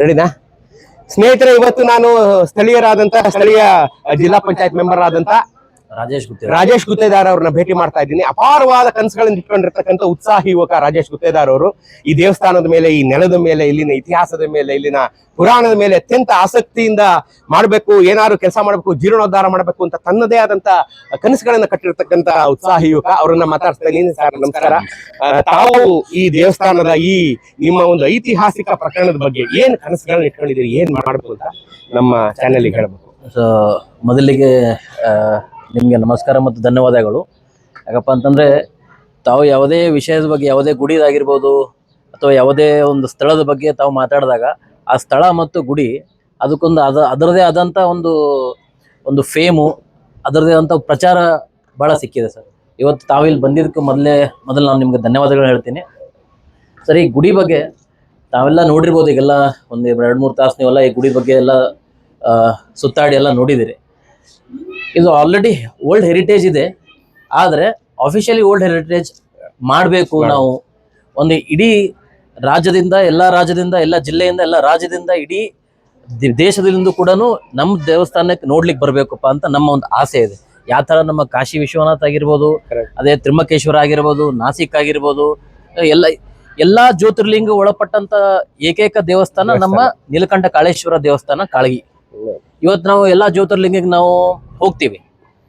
ರೆಡಿನಾ? ಸ್ನೇಹಿತರೆ ಇವತ್ತು ನಾನು ಸ್ಥಳೀಯರಾದಂತಹ ಸ್ಥಳೀಯ ಜಿಲ್ಲಾ ಪಂಚಾಯತ್ ಮೆಂಬರ್ ಆದಂತ ರಾಜೇಶ್ ರಾಜೇಶ್ ಗುತ್ತೇದಾರ್ ಅವ್ರನ್ನ ಭೇಟಿ ಮಾಡ್ತಾ ಇದ್ದೀನಿ. ಅಪಾರವಾದ ಕನಸುಗಳನ್ನು ಇಟ್ಕೊಂಡಿರ್ತಕ್ಕಂಥ ಉತ್ಸಾಹಿ ಯುವಕ ರಾಜೇಶ್ ಗುತ್ತೇದಾರ್ ಅವರು. ಈ ದೇವಸ್ಥಾನದ ಮೇಲೆ ಈ ನೆಲದ ಮೇಲೆ ಇಲ್ಲಿನ ಇತಿಹಾಸದ ಮೇಲೆ ಇಲ್ಲಿನ ಪುರಾಣದ ಮೇಲೆ ಅತ್ಯಂತ ಆಸಕ್ತಿಯಿಂದ ಮಾಡಬೇಕು ಏನಾದ್ರು ಕೆಲಸ ಮಾಡಬೇಕು ಜೀರ್ಣೋದ್ಧಾರ ಮಾಡಬೇಕು ಅಂತ ತನ್ನದೇ ಆದಂತ ಕನಸುಗಳನ್ನ ಕಟ್ಟಿರ್ತಕ್ಕಂತ ಉತ್ಸಾಹಿ ಯುವಕ. ಅವರನ್ನ ಮಾತಾಡ್ತಾ ಇದ್ದೀನಿ. ಸರ್ ನಮಸ್ಕಾರ. ತಾವು ಈ ದೇವಸ್ಥಾನದ ಈ ನಿಮ್ಮ ಒಂದು ಐತಿಹಾಸಿಕ ಪ್ರಕರಣದ ಬಗ್ಗೆ ಏನ್ ಕನಸುಗಳನ್ನ ಇಟ್ಕೊಂಡಿದ್ದೀರಿ? ಏನ್ ಮಾಡಬೇಕು ಅಂತ ನಮ್ಮ ಚಾನೆಲ್ ಹೇಳ್ಬೇಕು. ಸೊ ಮೊದಲಿಗೆ ನಿಮಗೆ ನಮಸ್ಕಾರ ಮತ್ತು ಧನ್ಯವಾದಗಳು. ಯಾಕಪ್ಪ ಅಂತಂದರೆ ತಾವು ಯಾವುದೇ ವಿಷಯದ ಬಗ್ಗೆ ಯಾವುದೇ ಗುಡಿದಾಗಿರ್ಬೋದು ಅಥವಾ ಯಾವುದೇ ಒಂದು ಸ್ಥಳದ ಬಗ್ಗೆ ತಾವು ಮಾತಾಡಿದಾಗ ಆ ಸ್ಥಳ ಮತ್ತು ಗುಡಿ ಅದಕ್ಕೊಂದು ಅದ, ಅದರದೇ ಆದಂಥ ಒಂದು ಒಂದು ಫೇಮು ಅದರದೇ ಆದಂಥ ಪ್ರಚಾರ ಭಾಳ ಸಿಕ್ಕಿದೆ ಸರ್. ಇವತ್ತು ತಾವಿಲ್ಲಿ ಬಂದಿದ್ದಕ್ಕೆ ಮೊದಲೇ, ಮೊದಲು ನಾನು ನಿಮಗೆ ಧನ್ಯವಾದಗಳು ಹೇಳ್ತೀನಿ. ಸರ್, ಈ ಗುಡಿ ಬಗ್ಗೆ ತಾವೆಲ್ಲ ನೋಡಿರ್ಬೋದು, ಈಗೆಲ್ಲ ಒಂದು ಎರಡು ಮೂರು ತಾಸು ನೀವೆಲ್ಲ ಈ ಗುಡಿ ಬಗ್ಗೆ ಎಲ್ಲ ಸುತ್ತಾಡಿ ಎಲ್ಲ ನೋಡಿದಿರಿ. ಇದು ಆಲ್ರೆಡಿ ಓಲ್ಡ್ ಹೆರಿಟೇಜ್ ಇದೆ. ಆದರೆ ಅಫಿಷಿಯಲಿ ಓಲ್ಡ್ ಹೆರಿಟೇಜ್ ಮಾಡಬೇಕು ನಾವು. ಒಂದು ಇಡೀ ರಾಜ್ಯದಿಂದ ಎಲ್ಲ ರಾಜ್ಯದಿಂದ ಎಲ್ಲ ಜಿಲ್ಲೆಯಿಂದ ಎಲ್ಲ ರಾಜ್ಯದಿಂದ ಇಡೀ ದೇಶದಿಂದ ಕೂಡ ನಮ್ಮ ದೇವಸ್ಥಾನಕ್ಕೆ ನೋಡ್ಲಿಕ್ಕೆ ಬರಬೇಕಪ್ಪ ಅಂತ ನಮ್ಮ ಒಂದು ಆಸೆ ಇದೆ. ಯಾವ ಥರ ನಮ್ಮ ಕಾಶಿ ವಿಶ್ವನಾಥ್ ಆಗಿರ್ಬೋದು ಅದೇ ತ್ರಿಮಕೇಶ್ವರ ಆಗಿರ್ಬೋದು ನಾಸಿಕ್ ಆಗಿರ್ಬೋದು ಎಲ್ಲ ಎಲ್ಲಾ ಜ್ಯೋತಿರ್ಲಿಂಗ ಒಳಪಟ್ಟಂತ ಏಕೈಕ ದೇವಸ್ಥಾನ. ನಮ್ಮ ನೀಲಕಂಠ ಕಾಳೇಶ್ವರ ದೇವಸ್ಥಾನ ಕಾಳಗಿ. ಇವತ್ತು ನಾವು ಎಲ್ಲಾ ಜ್ಯೋತಿರ್ಲಿಂಗಕ್ಕೆ ನಾವು ಹೋಗ್ತೀವಿ.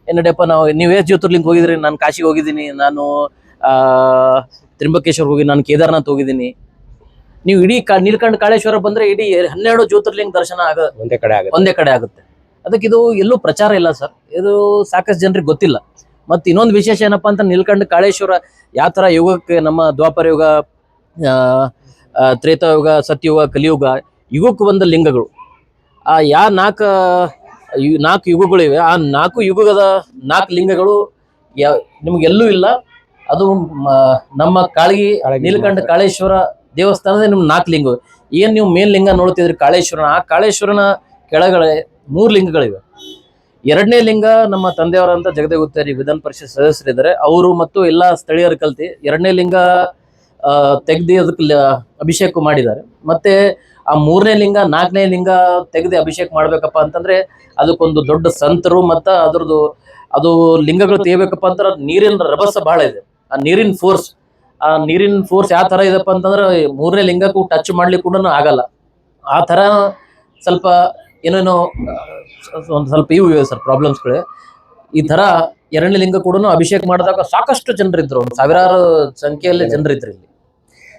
ಏನ್ ನಡಿಯಪ್ಪ ನಾವು ನೀವೇ ಜ್ಯೋತಿರ್ಲಿಂಗ ಹೋಗಿದ್ರಿ? ನಾನು ಕಾಶಿಗೆ ಹೋಗಿದ್ದೀನಿ ನಾನು ಆ ತ್ರಿಂಬಕೇಶ್ವರ್ ಹೋಗಿ ನಾನು ಕೇದಾರ್ನಾಥ್ ಹೋಗಿದ್ದೀನಿ. ನೀವು ಇಡೀ ಕಾ ನೀಲಕಂಠ ಕಾಳೇಶ್ವರ ಬಂದ್ರೆ ಇಡೀ ಹನ್ನೆರಡು ಜ್ಯೋತಿರ್ಲಿಂಗ ದರ್ಶನ ಆಗ ಒಂದೇ ಕಡೆ ಆಗುತ್ತೆ. ಒಂದೇ ಕಡೆ ಆಗುತ್ತೆ. ಅದಕ್ಕೆ ಇದು ಎಲ್ಲೂ ಪ್ರಚಾರ ಇಲ್ಲ ಸರ್. ಇದು ಸಾಕಷ್ಟು ಜನರಿಗೆ ಗೊತ್ತಿಲ್ಲ. ಮತ್ತೆ ಇನ್ನೊಂದು ವಿಶೇಷ ಏನಪ್ಪಾ ಅಂತ ನಿಲ್ಕಂಡು ಕಾಳೇಶ್ವರ ಯಾವ ಥರ ಯುಗಕ್ಕೆ ನಮ್ಮ ದ್ವಾಪರ ಯುಗ ತ್ರೇತಾಯುಗ ಸತ್ಯಯುಗ ಕಲಿಯುಗ ಯುಗಕ್ಕೆ ಬಂದ ಲಿಂಗಗಳು. ಆ ಯಾ ನಾಲ್ಕು ನಾಲ್ಕು ಯುಗಗಳಿವೆ ಆ ನಾಲ್ಕು ಯುಗದ ನಾಲ್ಕು ಲಿಂಗಗಳು ಯ ನಿಮ್ಗೆ ಎಲ್ಲೂ ಇಲ್ಲ. ಅದು ನಮ್ಮ ಕಾಳಗಿ ನೀಲಕಂಡ ನೀಲಕಂಠ ಕಾಳೇಶ್ವರ ದೇವಸ್ಥಾನದ ನಿಮ್ ನಾಲ್ಕು ಲಿಂಗ ಏನ್ ನೀವು ಮೇನ್ ಲಿಂಗ ನೋಡ್ತಿದ್ರಿ ಕಾಳೇಶ್ವರನ? ಆ ಕಾಳೇಶ್ವರನ ಕೆಳಗಡೆ ಮೂರು ಲಿಂಗಗಳಿವೆ. ಎರಡನೇ ಲಿಂಗ ನಮ್ಮ ತಂದೆಯವರಂತ ಜಗದೇಗುತ್ತೇರಿ ವಿಧಾನ ಪರಿಷತ್ ಸದಸ್ಯರಿದ್ದಾರೆ. ಅವರು ಮತ್ತು ಎಲ್ಲ ಸ್ಥಳೀಯರು ಕಲ್ತಿ. ಎರಡನೇ ಲಿಂಗ ತೆಗ್ದು ಅದಕ್ಕೆ ಅಭಿಷೇಕ ಮಾಡಿದ್ದಾರೆ. ಮತ್ತೆ ಆ ಮೂರನೇ ಲಿಂಗ, ನಾಲ್ಕನೇ ಲಿಂಗ ತೆಗೆದು ಅಭಿಷೇಕ ಮಾಡ್ಬೇಕಪ್ಪ ಅಂತಂದ್ರೆ ಅದಕ್ಕೊಂದು ದೊಡ್ಡ ಸಂತರು ಮತ್ತ ಅದ್ರದ್ದು ಅದು ಲಿಂಗಗಳು ತೆಗಿಬೇಕಪ್ಪ ಅಂತಂದ್ರೆ ನೀರಿನ ರಭಸ ಬಹಳ ಇದೆ. ಆ ನೀರಿನ ಫೋರ್ಸ್ ಆ ನೀರಿನ ಫೋರ್ಸ್ ಯಾವ ತರ ಇದಪ್ಪ ಅಂತಂದ್ರೆ ಮೂರನೇ ಲಿಂಗಕ್ಕೂ ಟಚ್ ಮಾಡ್ಲಿಕ್ಕೆ ಕೂಡ ಆಗಲ್ಲ. ಆ ತರ ಸ್ವಲ್ಪ ಏನೇನೋ, ಒಂದು ಸ್ವಲ್ಪ ಇವು ಇವೆ ಸರ್ ಪ್ರಾಬ್ಲಮ್ಸ್ಗಳು ಈ ತರ ಎರಡನೇ ಲಿಂಗ ಕೂಡ ಅಭಿಷೇಕ ಮಾಡಿದಾಗ ಸಾಕಷ್ಟು ಜನರಿದ್ರು. ಒಂದು ಸಾವಿರಾರು ಸಂಖ್ಯೆಯಲ್ಲಿ ಜನರಿದ್ರು ಇಲ್ಲಿ.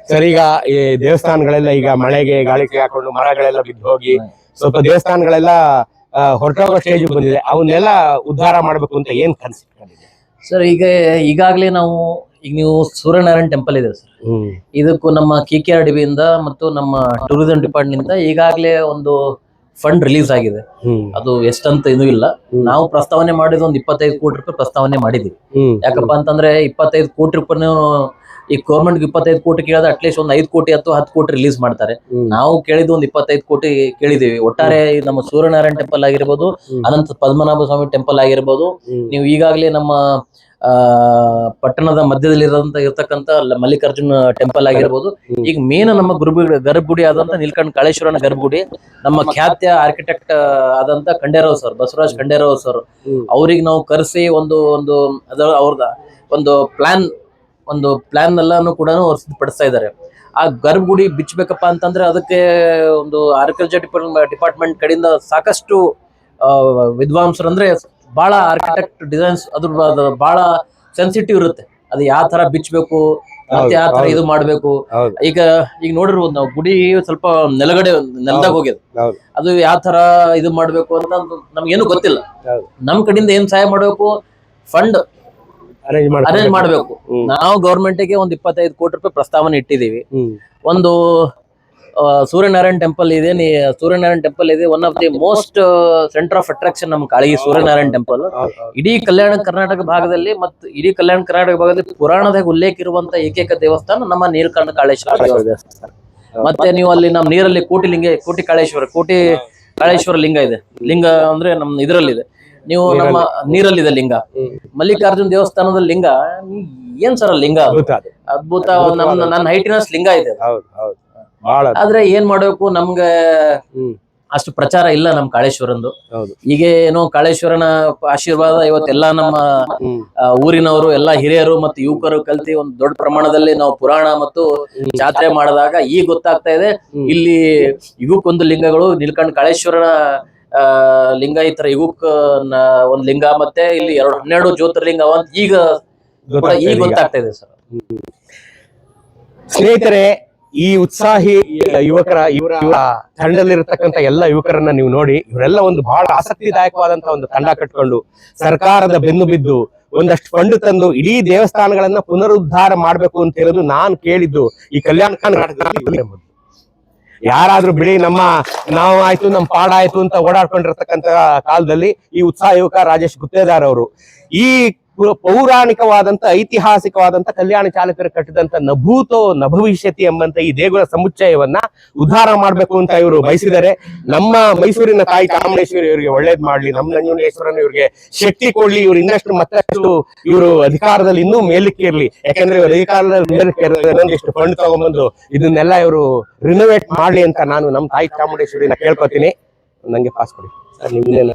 ಸರ್ ಈಗ ಈ ದೇವಸ್ಥಾನಗಳೆಲ್ಲ ಈಗ ಮಳೆಗೆ ಗಾಳಿಗೆ ಹಾಕೊಂಡು ಮರಗಳೆಲ್ಲ ಬಿದ್ದು ಹೋಗಿ ಸ್ವಲ್ಪ ದೇವಸ್ಥಾನಗಳೆಲ್ಲ ಹೊರಟೋಗೋ ಸ್ಟೇಜ್ ಬಂದಿದೆ. ಅವನ್ನೆಲ್ಲ ಉದ್ಧಾರ ಮಾಡಬೇಕು ಅಂತ ಏನ್ ಕನ್ಸಿ? ಸರ್ ಈಗ ಈಗಾಗಲೇ ನಾವು ಈಗ ನೀವು ಸೂರ್ಯನಾರಾಯಣ ಟೆಂಪಲ್ ಇದೆ ಸರ್ ಇದಕ್ಕೂ ನಮ್ಮ ಕೆ ಕೆ ಆರ್ ಡಿ ಇಂದ ಮತ್ತು ನಮ್ಮ ಟೂರಿಸಂ ಡಿಪಾರ್ಟ್ಮೆಂಟ್ ಇಂದ ಈಗಾಗಲೇ ಒಂದು ಫಂಡ್ ರಿಲೀಸ್ ಆಗಿದೆ. ಅದು ಎಷ್ಟಂತ ಇದು ಇಲ್ಲ. ನಾವು ಪ್ರಸ್ತಾವನೆ ಮಾಡಿದ ಒಂದು ಇಪ್ಪತ್ತೈದು ಕೋಟಿ ರೂಪಾಯಿ ಪ್ರಸ್ತಾವನೆ ಮಾಡಿದ್ವಿ ಯಾಕಪ್ಪ ಅಂತಂದ್ರೆ ಇಪ್ಪತ್ತೈದು ಕೋಟಿ ರೂಪಾಯಿ ಈ ಗೌರ್ಮೆಂಟ್ ಇಪ್ಪತ್ತೈದು ಕೋಟಿ ಕೇಳಿದ್ರೆ ಅಟ್ಲೀಸ್ಟ್ ಒಂದು ಐದು ಕೋಟಿ ಅಥವಾ ಹತ್ತು ಕೋಟಿ ರಿಲೀಸ್ ಮಾಡ್ತಾರೆ. ನಾವು ಕೇಳಿದ್ದು ಒಂದು ಇಪ್ಪತ್ತೈದು ಕೋಟಿ ಕೇಳಿದೀವಿ. ಒಟ್ಟಾರೆ ನಮ್ಮ ಸೂರ್ಯನಾರಾಯಣ ಟೆಂಪಲ್ ಆಗಿರ್ಬೋದು. ಅನಂತ ಪದ್ಮನಾಭ ಸ್ವಾಮಿ ಟೆಂಪಲ್ ಆಗಿರ್ಬೋದು ನೀವು ಈಗಾಗಲೇ ನಮ್ಮ ಆ ಪಟ್ಟಣದ ಮಧ್ಯದಲ್ಲಿ ಇರತಕ್ಕಂತ ಮಲ್ಲಿಕಾರ್ಜುನ ಟೆಂಪಲ್ ಆಗಿರ್ಬೋದು. ಈಗ ಮೇನ್ ನಮ್ಮ ಗುರುಬು ಗರ್ಭಗುಡಿ ಆದಂತ ನೀಲ್ಕಂಠ ಕಾಳೇಶ್ವರನ ಗರ್ಭಗುಡಿ ನಮ್ಮ ಖ್ಯಾತ್ಯ ಆರ್ಕಿಟೆಕ್ಟ್ ಆದಂತ ಖಂಡೇರಾವ್ ಸರ್ ಬಸವರಾಜ್ ಖಂಡೇರಾವ್ ಸರ್. ಅವ್ರಿಗೆ ನಾವು ಕರೆಸಿ ಒಂದು ಒಂದು ಅದರ ಅವ್ರದ ಒಂದು ಪ್ಲಾನ್ ಒಂದು ಪ್ಲಾನ್ ಎಲ್ಲಾನು ಕೂಡ ಅವ್ರು ಸಿದ್ಧಪಡಿಸ್ತಾ ಇದ್ದಾರೆ ಆ ಗರ್ಭಗುಡಿ ಬಿಚ್ಚಬೇಕಪ್ಪ ಅಂತಂದ್ರೆ ಅದಕ್ಕೆ ಒಂದು ಆರ್ಕಿಟೆಕ್ಚರ್ ಡಿಪಾರ್ಟ್ಮೆಂಟ್ ಡಿಪಾರ್ಟ್ಮೆಂಟ್ ಕಡೆಯಿಂದ ಸಾಕಷ್ಟು ವಿದ್ವಾಂಸರು ಅಂದ್ರೆ ಬಹಳ ಆರ್ಕಿಟೆಕ್ಟ್ ಡಿಸೈನ್ಸ್ ಅದ್ರ ಬಹಳ ಸೆನ್ಸಿಟಿವ್ ಇರುತ್ತೆ. ಅದು ಯಾವ ತರ ಬಿಚ್ಚಬೇಕು ಮತ್ತೆ ಯಾವ ತರ ಇದು ಮಾಡ್ಬೇಕು. ಈಗ ಈಗ ನೋಡಿರ್ಬೋದು ನಾವು ಗುಡಿ ಸ್ವಲ್ಪ ನೆಲಗಡೆ ನೆಲದಾಗ ಹೋಗಿದೆ ಅದು ಯಾವ ತರ ಇದು ಮಾಡ್ಬೇಕು ಅಂತ ನಮ್ಗೇನು ಗೊತ್ತಿಲ್ಲ. ನಮ್ ಕಡೆಯಿಂದ ಏನ್ ಸಹಾಯ ಮಾಡ್ಬೇಕು? ಫಂಡ್ ಅರೇಂಜ್ ಮಾಡಬೇಕು. ನಾವು ಗವರ್ಮೆಂಟ್ಗೆ ಒಂದ್ ಇಪ್ಪತ್ತೈದು ಕೋಟಿ ರೂಪಾಯಿ ಪ್ರಸ್ತಾವನೆ ಇಟ್ಟಿದೀವಿ ಒಂದು ಸೂರ್ಯನಾರಾಯಣ ಟೆಂಪಲ್ ಇದೆ ನೀ ಸೂರ್ಯನಾರಾಯಣ ಟೆಂಪಲ್ ಇದೆ one of the most centre of attraction ನಮ್ಮ ಕಾಳಗಿ ಸೂರ್ಯನಾರಾಯಣ ಟೆಂಪಲ್. ಇಡೀ ಕಲ್ಯಾಣ ಕರ್ನಾಟಕ ಭಾಗದಲ್ಲಿ ಮತ್ತು ಇಡೀ ಕಲ್ಯಾಣ ಕರ್ನಾಟಕ ಭಾಗದಲ್ಲಿ ಪುರಾಣದಾಗ ಉಲ್ಲೇಖ ಇರುವಂತ ಏಕೈಕ ದೇವಸ್ಥಾನ ನಮ್ಮ ನೀಲಕಂಠ ಕಾಳೇಶ್ವರ ದೇವಸ್ಥಾನ. ಮತ್ತೆ ನೀವು ಅಲ್ಲಿ ನಮ್ಮ ನೀರಲ್ಲಿ ಕೋಟಿ ಲಿಂಗ ಕೋಟಿ ಕಾಳೇಶ್ವರ ಕೋಟಿ ಕಾಳೇಶ್ವರ ಲಿಂಗ ಇದೆ. ಲಿಂಗ ಅಂದ್ರೆ ನಮ್ಮ ಇದರಲ್ಲಿದೆ. ನೀವು ನಮ್ಮ ನೀರಲ್ಲಿದೆ ಲಿಂಗ. ಮಲ್ಲಿಕಾರ್ಜುನ್ ದೇವಸ್ಥಾನದ ಲಿಂಗ ಏನ್ ಸರ್ ಲಿಂಗ? ಅದ್ಭುತ ಅದು. ಅದ್ಭುತ ನಮ್ಮ ನನ್ನ ಹೈಟಿನಸ್ ಲಿಂಗ ಇದೆ ಆದ್ರೆ ಏನ್ ಮಾಡ್ಬೇಕು ನಮ್ಗೆ ಅಷ್ಟು ಪ್ರಚಾರ ಇಲ್ಲ ನಮ್ ಕಾಳೇಶ್ವರಂದು. ಈಗ ಏನೋ ಕಾಳೇಶ್ವರನ ಆಶೀರ್ವಾದ ಇವತ್ತೆಲ್ಲಾ ನಮ್ಮ ಊರಿನವರು ಎಲ್ಲಾ ಹಿರಿಯರು ಮತ್ತು ಯುವಕರು ಕಲ್ತಿ ಒಂದು ದೊಡ್ಡ ಪ್ರಮಾಣದಲ್ಲಿ ನಾವು ಪುರಾಣ ಮತ್ತು ಜಾತ್ರೆ ಮಾಡಿದಾಗ ಈಗ ಗೊತ್ತಾಗ್ತಾ ಇದೆ. ಇಲ್ಲಿ ಇವಕ್ಕೊಂದು ಲಿಂಗಗಳು ನಿಲ್ಕಂಡ್ ಕಾಳೇಶ್ವರನ ಆ ಲಿಂಗ ಈ ತರ ಒಂದ್ ಲಿಂಗ ಮತ್ತೆ ಇಲ್ಲಿ ಎರಡು ಹನ್ನೆರಡು ಜ್ಯೋತಿರ್ಲಿಂಗ ಅಂತ ಈಗ ಈಗ ಗೊತ್ತಾಗ್ತಾ ಇದೆ ಸರ್. ಸ್ನೇಹಿತರೆ ಈ ಉತ್ಸಾಹಿ ಯುವಕರ ಇವರ ತಂಡದಲ್ಲಿರತಕ್ಕಂತ ಎಲ್ಲ ಯುವಕರನ್ನ ನೀವು ನೋಡಿ ಇವರೆಲ್ಲ ಒಂದು ಬಹಳ ಆಸಕ್ತಿದಾಯಕವಾದಂತಹ ಒಂದು ತಂಡ ಕಟ್ಕೊಂಡು ಸರ್ಕಾರದ ಬೆನ್ನು ಬಿದ್ದು ಒಂದಷ್ಟು ಫಂಡ್ ತಂದು ಇಡೀ ದೇವಸ್ಥಾನಗಳನ್ನ ಪುನರುದ್ಧಾರ ಮಾಡ್ಬೇಕು ಅಂತ ಹೇಳೋದು ನಾನು ಕೇಳಿದ್ದು ಈ ಕಲ್ಯಾಣ ಕರ್ನಾಟಕದಲ್ಲಿ. ಯಾರಾದ್ರೂ ಬಿಡಿ, ನಮ್ಮ ನಾವು ಆಯ್ತು ನಮ್ಮ ಪಾಡ ಆಯ್ತು ಅಂತ ಓಡಾಡ್ಕೊಂಡಿರ್ತಕ್ಕಂತ ಕಾಲದಲ್ಲಿ ಈ ಉತ್ಸಾಹ ಯುವಕ ರಾಜೇಶ್ ಗುತ್ತೇದಾರ್ ಅವರು ಈ ಪೌರಾಣಿಕವಾದಂತ, ಐತಿಹಾಸಿಕವಾದಂತ ಕಲ್ಯಾಣ ಚಾಲಕರು ಕಟ್ಟಿದಂತ ನಭೂತೋ ನಭವಿಷ್ಯತಿ ಎಂಬಂತ ಈ ದೇಗುಲ ಸಮುಚ್ಚಯವನ್ನ ಉದ್ಧಾರ ಮಾಡ್ಬೇಕು ಅಂತ ಇವರು ಬಯಸಿದರೆ ನಮ್ಮ ಮೈಸೂರಿನ ತಾಯಿ ಚಾಮುಂಡೇಶ್ವರಿ ಇವರಿಗೆ ಒಳ್ಳೇದ್ ಮಾಡ್ಲಿ, ನಮ್ಮ ನಂಜುಂಡೇಶ್ವರನ ಇವ್ರಿಗೆ ಶಕ್ತಿ ಕೊಡ್ಲಿ, ಇವ್ರು ಇನ್ನಷ್ಟು ಮತ್ತಷ್ಟು ಇವರು ಅಧಿಕಾರದಲ್ಲಿ ಇನ್ನೂ ಮೇಲಕ್ಕೆ ಇರ್ಲಿ. ಯಾಕಂದ್ರೆ ಇವರು ಅಧಿಕಾರದಲ್ಲಿ ಮೇಲಕ್ಕೆ ಇನ್ನೊಂದಿಷ್ಟು ಫಂಡ್ ತಗೊಂಡ್ಬಂದು ಇದನ್ನೆಲ್ಲ ಇವರು ರಿನೋವೇಟ್ ಮಾಡ್ಲಿ ಅಂತ ನಾನು ನಮ್ಮ ತಾಯಿ ಚಾಮುಂಡೇಶ್ವರಿನ ಕೇಳ್ಕೊತೀನಿ. ನಂಗೆ ಪಾಸ್ ಕೊಡಿ. ಸರ್ ನಿಮ್ದೇನು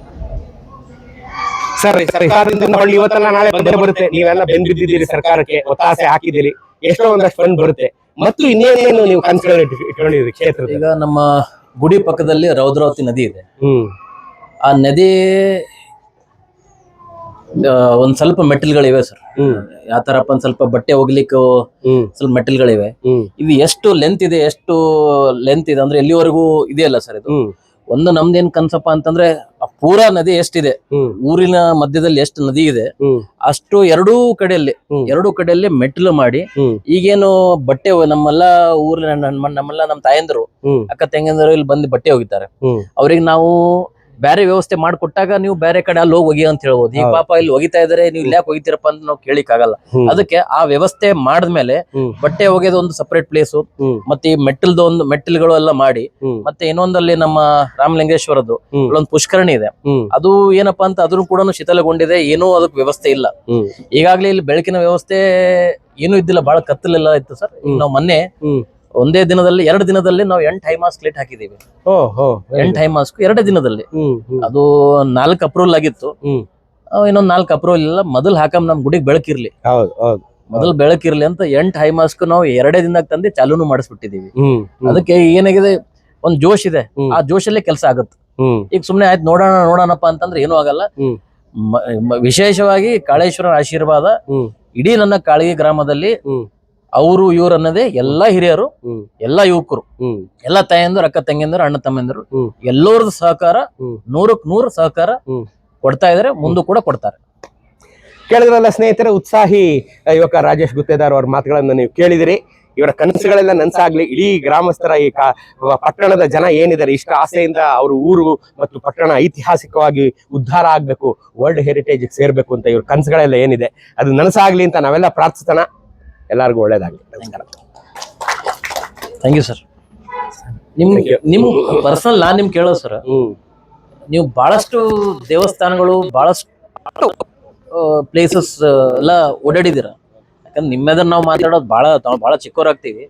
ಸರ್ ಸರ್ಕಾರದಿಂದ ಹೊಳ್ಳಿ ಇವತ್ತಲ್ಲ ನಾಳೆ ಬಂದೇ ಬರುತ್ತೆ. ನೀವೆಲ್ಲ ಬೆಂದ್ ಬಿದ್ದಿದ್ದೀರಿ ಸರ್ಕಾರಕ್ಕೆ ಒತ್ತಾಸೆ ಹಾಕಿದ್ದೀರಿ. ಎಷ್ಟೋ ಒಂದಷ್ಟು ಫಂಡ್ ಬರುತ್ತೆ. ಮತ್ತು ಇನ್ನೇನೇನು ನೀವು ಕನ್ಸಿಡರ್ ಇಟ್ಕೊಂಡಿದ್ರಿ ಕ್ಷೇತ್ರ ಈಗ ನಮ್ಮ ಗುಡಿ ಪಕ್ಕದಲ್ಲಿ ರೌದ್ರಾವತಿ ನದಿ ಇದೆ. ಆ ನದಿ ಒಂದ್ ಸ್ವಲ್ಪ ಮೆಟ್ಟಿಲ್ಗಳಿವೆ ಸರ್. ಹ್ಮ್. ಯಾವ ತರಪ್ಪ ಒಂದ್ ಸ್ವಲ್ಪ ಬಟ್ಟೆ ಹೋಗ್ಲಿಕ್ಕೆ ಸ್ವಲ್ಪ ಮೆಟ್ಟಿಲ್ಗಳಿವೆ. ಇದು ಎಷ್ಟು ಲೆಂತ್ ಇದೆ ಎಷ್ಟು ಲೆಂತ್ ಇದೆ ಅಂದ್ರೆ ಎಲ್ಲಿವರೆಗೂ ಇದೆಯಲ್ಲ ಸರ್ ಇದು? ಒಂದು ನಮ್ದೇನ್ ಕನ್ಸಪ್ಪ ಅಂತಂದ್ರೆ ಆ ಪೂರಾ ನದಿ ಎಷ್ಟಿದೆ ಊರಿನ ಮಧ್ಯದಲ್ಲಿ ಎಷ್ಟು ನದಿ ಇದೆ ಅಷ್ಟು ಎರಡೂ ಕಡೆಯಲ್ಲಿ. ಎರಡೂ ಕಡೆಯಲ್ಲಿ ಮೆಟ್ಟಿಲು ಮಾಡಿ ಈಗೇನು ಬಟ್ಟೆ ನಮ್ಮೆಲ್ಲ ಊರಿನ ನಮ್ಮ- ನಮ್ಮೆಲ್ಲ ನಮ್ಮ ತಾಯಂದ್ರು ಅಕ್ಕ ತಂಗಿಯಂದ್ರು ಇಲ್ಲಿ ಬಂದು ಬಟ್ಟೆ ಹೋಗಿದ್ದಾರೆ ಅವ್ರಿಗೆ ನಾವು ಬೇರೆ ವ್ಯವಸ್ಥೆ ಮಾಡಿಕೊಟ್ಟಾಗ ನೀವು ಬೇರೆ ಕಡೆ ಅಲ್ಲಿ ಹೋಗಿ ಒಗಿ ಅಂತ ಹೇಳ್ಬೋದು. ಈ. ಪಾಪ ಇಲ್ಲಿ ಒಗಿತಾ ಇದಾರೆ ನೀವು ಇಲ್ಲಿ ಯಾಕೆ ಒಗಿತೀರಪ್ಪ ಅಂತ ನಾವು ಕೇಳಿಕ್ ಆಗಲ್ಲ ಅದಕ್ಕೆ ಆ ವ್ಯವಸ್ಥೆ ಮಾಡಿದ್ಮೇಲೆ. ಬಟ್ಟೆ ಒಗೆದ ಒಂದು ಸಪರೇಟ್ ಪ್ಲೇಸು. ಮತ್ತೆ ಈ ಮೆಟ್ಟಲ್ದ ಒಂದು ಮೆಟ್ಟಿಲ್ಗಳು ಎಲ್ಲ ಮಾಡಿ ಮತ್ತೆ ಇನ್ನೊಂದಲ್ಲಿ ನಮ್ಮ ರಾಮಲಿಂಗೇಶ್ವರದ್ದು ಒಂದು ಪುಷ್ಕರಣಿ ಇದೆ. ಅದು ಏನಪ್ಪಾ ಅಂತ ಅದ್ರೂ ಕೂಡ ಶಿಥಲಗೊಂಡಿದೆ ಏನೂ ಅದಕ್ಕೆ ವ್ಯವಸ್ಥೆ ಇಲ್ಲ. ಈಗಾಗಲೇ ಇಲ್ಲಿ ಬೆಳಕಿನ ವ್ಯವಸ್ಥೆ ಏನೂ ಇದ್ದಿಲ್ಲ ಬಹಳ ಕತ್ತಲೆಲ್ಲ ಇತ್ತು ಸರ್. ನಾವು ಮೊನ್ನೆ ಒಂದೇ ದಿನದಲ್ಲಿ ಎರಡು ದಿನದಲ್ಲಿ ನಾವು ಎಂಟು ಹೈ ಮಾಸ್ಕ್ ಲೇಟ್ ಹಾಕಿದೀವಿ ಎಂಟ್ ಹೋ ಮಾಸ್ಕ್ ಎರಡೇ ದಿನದಲ್ಲಿ. ಅದು ನಾಲ್ಕು ಅಪ್ರೂವಲ್ ಆಗಿತ್ತು. ಇನ್ನೊಂದ್ ನಾಲ್ಕು ಅಪ್ರೂವಲ್ ಇಲ್ಲ ಮೊದಲ್ ಹಾಕಮ್ ನಮ್ ಗುಡಿಗೆ ಬೆಳಕಿರ್ಲಿ. ಮೊದಲ್ ಬೆಳಕಿರ್ಲಿ ಅಂತ ಎಂಟ್ ಹೈ ಮಾಸ್ಕ್ ನಾವು ಎರಡೇ ದಿನ ತಂದು ಚಾಲೂನು ಮಾಡಿಸ್ಬಿಟ್ಟಿದೀವಿ ಅದಕ್ಕೆ ಏನಾಗಿದೆ ಒಂದ್ ಜೋಶ್ ಇದೆ. ಆ ಜೋಶಲ್ಲೇ ಕೆಲಸ ಆಗುತ್ತೆ. ಈಗ ಸುಮ್ನೆ ಆಯ್ತು ನೋಡೋಣ ನೋಡೋಣಪ್ಪ ಅಂತಂದ್ರೆ ಏನು ಆಗಲ್ಲ. ವಿಶೇಷವಾಗಿ ಕಾಳೇಶ್ವರನ ಆಶೀರ್ವಾದ ಇಡೀ ನನ್ನ ಕಾಳಿಗೆ ಗ್ರಾಮದಲ್ಲಿ. ಅವರು ಇವ್ರು ಅನ್ನೋದೇ ಎಲ್ಲಾ ಹಿರಿಯರು ಎಲ್ಲಾ ಯುವಕರು ಹ್ಮ್. ಎಲ್ಲಾ ತಾಯಂದ್ರು ಅಕ್ಕ ತಂಗಿಯಂದ್ರು ಅಣ್ಣ ತಮ್ಮಂದ್ರು ಎಲ್ಲರ ಎಲ್ಲರದ್ದು ಸಹಕಾರ ಹ್ಮ್. ನೂರಕ್ ನೂರು ಸಹಕಾರ ಹ್ಮ್. ಕೊಡ್ತಾ ಇದಾರೆ ಮುಂದೂ ಕೂಡ ಕೊಡ್ತಾರೆ. ಕೇಳಿದ್ರಲ್ಲ ಸ್ನೇಹಿತರೆ ಉತ್ಸಾಹಿ ಯುವಕ ರಾಜೇಶ್ ಗುತ್ತೇದಾರ್ ಅವ್ರ ಮಾತುಗಳನ್ನ ನೀವು ಕೇಳಿದಿರಿ. ಇವರ ಕನಸುಗಳೆಲ್ಲ ನನ್ಸಾಗ್ಲಿ ಇಡೀ ಗ್ರಾಮಸ್ಥರ ಈ ಪಟ್ಟಣದ ಜನ ಏನಿದ್ದಾರೆ ಇಷ್ಟ ಆಸೆಯಿಂದ ಅವರು ಊರು ಮತ್ತು ಪಟ್ಟಣ ಐತಿಹಾಸಿಕವಾಗಿ ಉದ್ಧಾರ ಆಗ್ಬೇಕು ವರ್ಲ್ಡ್ ಹೆರಿಟೇಜ್ ಸೇರ್ಬೇಕು ಅಂತ ಇವ್ರ ಕನಸುಗಳೆಲ್ಲ ಏನಿದೆ ಅದು ನನಸಾಗ್ಲಿ ಅಂತ ನಾವೆಲ್ಲ ಪ್ರಾರ್ಥಿಸೋಣ. ಎಲ್ಲರಿಗೂ ಒಳ್ಳೇದಾಗಲಿ. ನಮಸ್ಕಾರ. ಥ್ಯಾಂಕ್ ಯು ಸರ್ ನಿಮ್ ನಿಮ್ ಪರ್ಸನಲ್ ನಾನ್ ನಿಮ್ ಕೇಳೋ ಸರ್ ನೀವು ಬಹಳಷ್ಟು ದೇವಸ್ಥಾನಗಳು ಬಹಳಷ್ಟು ಪ್ಲೇಸಸ್ ಎಲ್ಲ ಓಡಾಡಿದಿರ? ಯಾಕಂದ್ರೆ ನಿಮ್ಮೆದ್ರ ನಾವು ಮಾತಾಡೋದು ಬಹಳ ಬಹಳ ಚಿಕ್ಕವರಾಗ್ತೀವಿ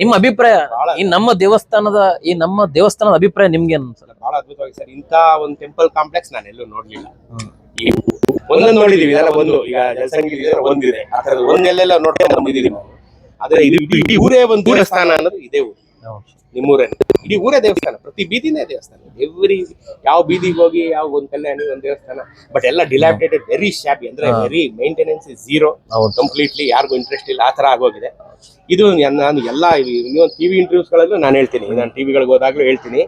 ನಿಮ್ಮ ಅಭಿಪ್ರಾಯ ಈ ನಮ್ಮ ದೇವಸ್ಥಾನದ ಈ ನಮ್ಮ ದೇವಸ್ಥಾನದ ಅಭಿಪ್ರಾಯ ನಿಮ್ಗೆ ಬಹಳ ಅದ್ಭುತವಾಗಿ ಸರ್ ಇಂತ ಒಂದು ಟೆಂಪಲ್ ಕಾಂಪ್ಲೆಕ್ಸ್ ನಾನು ಎಲ್ಲೂ ನೋಡ್ಲಿಲ್ಲ. ಈ ಒಂದೊಂದು ನೋಡಿದೀವಿ ಇದೆಲ್ಲ ಒಂದು. ಈಗ ಜನಸಂಖ್ಯೆ ಇದೆಲ್ಲ ಒಂದಿದೆ. ಆ ಥರದ್ದು ಒಂದೆಲ್ಲೆಲ್ಲ ನೋಡ್ಕೊಂಡು ಬಂದಿದ್ದೀವಿ ನಾವು. ಆದ್ರೆ ಇದು ಇಡೀ ಊರೇ ಒಂದು ದೇವಸ್ಥಾನ ಅನ್ನೋದು ಇದೇ ಊರು. ನಿಮ್ಮೂರೇ ಇಡೀ ಊರೇ ದೇವಸ್ಥಾನ. ಪ್ರತಿ ಬೀದಿನೇ ದೇವಸ್ಥಾನ. ಎವ್ರಿ ಯಾವ ಬೀದಿಗೆ ಹೋಗಿ ಯಾವ ಒಂದ್ ಕಲ್ಯಾಣಿ ಒಂದ್ ದೇವಸ್ಥಾನ. ಬಟ್ ಎಲ್ಲ ಡಿಲಾಪಿಟೇಟೆಡ್ ವೆರಿ ಶಾಪಿ ಅಂದ್ರೆ ವೆರಿ ಮೇಂಟೆನೆನ್ಸ್ ಇಸ್ ಝೀರೋ ಹೌದು. ಕಂಪ್ಲೀಟ್ಲಿ ಯಾರಿಗೂ ಇಂಟ್ರೆಸ್ಟ್ ಇಲ್ಲ. ಆ ತರ ಆಗೋಗಿದೆ. ಇದು ನನ್- ಎಲ್ಲ ಇನ್ನೊಂದು ಟಿವಿ ಇಂಟರ್ವ್ಯೂಸ್ ಗಳಲ್ಲೂ ನಾನು ಹೇಳ್ತೀನಿ. ನಾನು ಟಿವಿಗಳಿಗೆ ಹೋದಾಗ್ಲೂ ಹೇಳ್ತೀನಿ.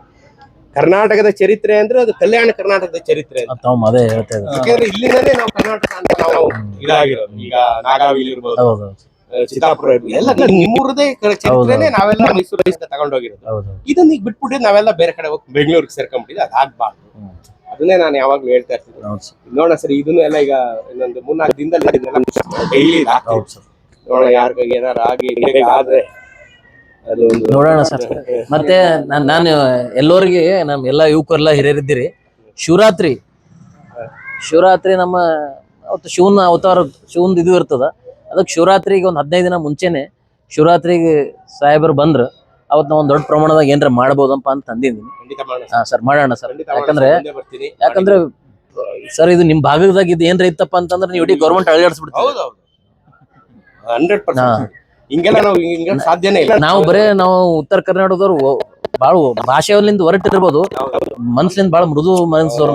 ಕರ್ನಾಟಕದ ಚರಿತ್ರೆ ಅಂದ್ರೆ ಅದು ಕಲ್ಯಾಣ ಕರ್ನಾಟಕದ ಚರಿತ್ರೆ ಅಂತ. ಅದ್ ತಾವ್ ಅದೇ ಹೇಳ್ತಾ ಇದ್ದಾರೆ ಯಾಕಂದ್ರೆ ಇಲ್ಲಿಂದಲೇ ನಾವು ಕರ್ನಾಟಕ ಅಂತ ನಾವು ಇದಾಗಿರೋದು. ಈಗ ನಾಗಾವಿಲ್ ಇರ್ಬೋದು ಹೌದು ಆ, ಚಿತ್ತಾಪುರ ಇರ್ಬೋದು. ಎಲ್ಲ ನಿಮ್ಮೂರದೇ ಚರಿತ್ರೆನೇ ನಾವೆಲ್ಲ ಮೈಸೂರಿಂದ ತಗೊಂಡೋಗಿರೋದು ಹೌದು ಇದನ್ನ ಈಗ ಬಿಟ್ಬಿಟ್ಟು ನಾವೆಲ್ಲ ಬೇರೆ ಕಡೆ ಹೋಗಿ ಬೆಂಗಳೂರಿಗೆ ಸೇರ್ಕೊಂಡ್ಬಿಟ್ಟಿದೆ ಅದಾಗ್ಬಾರ್ದು ಹ್ಮ್. ಅದನ್ನೇ ನಾನು ಯಾವಾಗ್ಲೂ ಹೇಳ್ತಾ ಇರ್ತೀನಿ. ಹೌದು ಸರ್. ನೋಡೋಣ ಸರಿ ಇದನ್ನು ಎಲ್ಲ ಈಗ ಇನ್ನೊಂದು ಮೂರ್ನಾಲ್ಕು ದಿನದಲ್ಲಿ ಡೈಲಿ ಹೌದು ಸರ್. ನೋಡೋಣ ಯಾರಿಗ ಏನಾರು ಆಗಿ ಆದ್ರೆ. ನೋಡೋಣ ಸರ್. ಮತ್ತೆ ನಾನ್ ನಾನು ಎಲ್ಲರಿಗೆ ನಮ್ ಎಲ್ಲಾ ಯುವಕರೆಲ್ಲ ಹಿರಿಯರಿದ್ದೀರಿ. ಶಿವರಾತ್ರಿ. ಶಿವರಾತ್ರಿ ನಮ್ಮ ಅವತ್ತು ಶಿವನ ಅವತಾರ ಶಿವನ್ ಇದು ಇರ್ತದ. ಅದಕ್ಕೆ ಶಿವರಾತ್ರಿಗೆ ಒಂದು ಹದಿನೈದು ದಿನ ಮುಂಚೆನೆ ಶಿವರಾತ್ರಿಗೆ ಸಾಹೇಬರು ಬಂದ್ರು. ಅವತ್ತು ನಾವು ಒಂದು ದೊಡ್ಡ ಪ್ರಮಾಣದಾಗ ಏನಾರ ಮಾಡ್ಬೋದಪ್ಪ ಅಂತ ಅಂದಿದ್ದೀನಿ ಹಾ ಸರ್ ಮಾಡೋಣ ಸರ್. ಯಾಕಂದ್ರೆ ಯಾಕಂದ್ರೆ ಸರ್ ಇದು ನಿಮ್ ಭಾಗದಾಗ ಇದು ಏನ್ರ ಇತ್ತಪ್ಪ ಅಂತಂದ್ರೆ ನೀವು ಇಡೀ ಗೌರ್ಮೆಂಟ್ ಅಳಗಾಡಿಸ್ಬಿಡ್ತೀವಿ ಹಂಡ್ರೆಡ್ ಹಾ. ಪರ್ಸೆಂಟ್ ಹಿಂಗೆಲ್ಲ ನಾವು ಹಿಂಗೆ ಸಾಧ್ಯನೇ ಇಲ್ಲ. ನಾವು ಬರೇ ನಾವು ಉತ್ತರ ಕರ್ನಾಟಕದವ್ರು ಬಾಳ ಭಾಷೆಯಲ್ಲಿಂದ ಹೊರಟಿರ್ಬೋದು. ಮನ್ಸಿನಿಂದ ಬಾಳ ಮೃದು ಮನಸ್ಸವ್ರು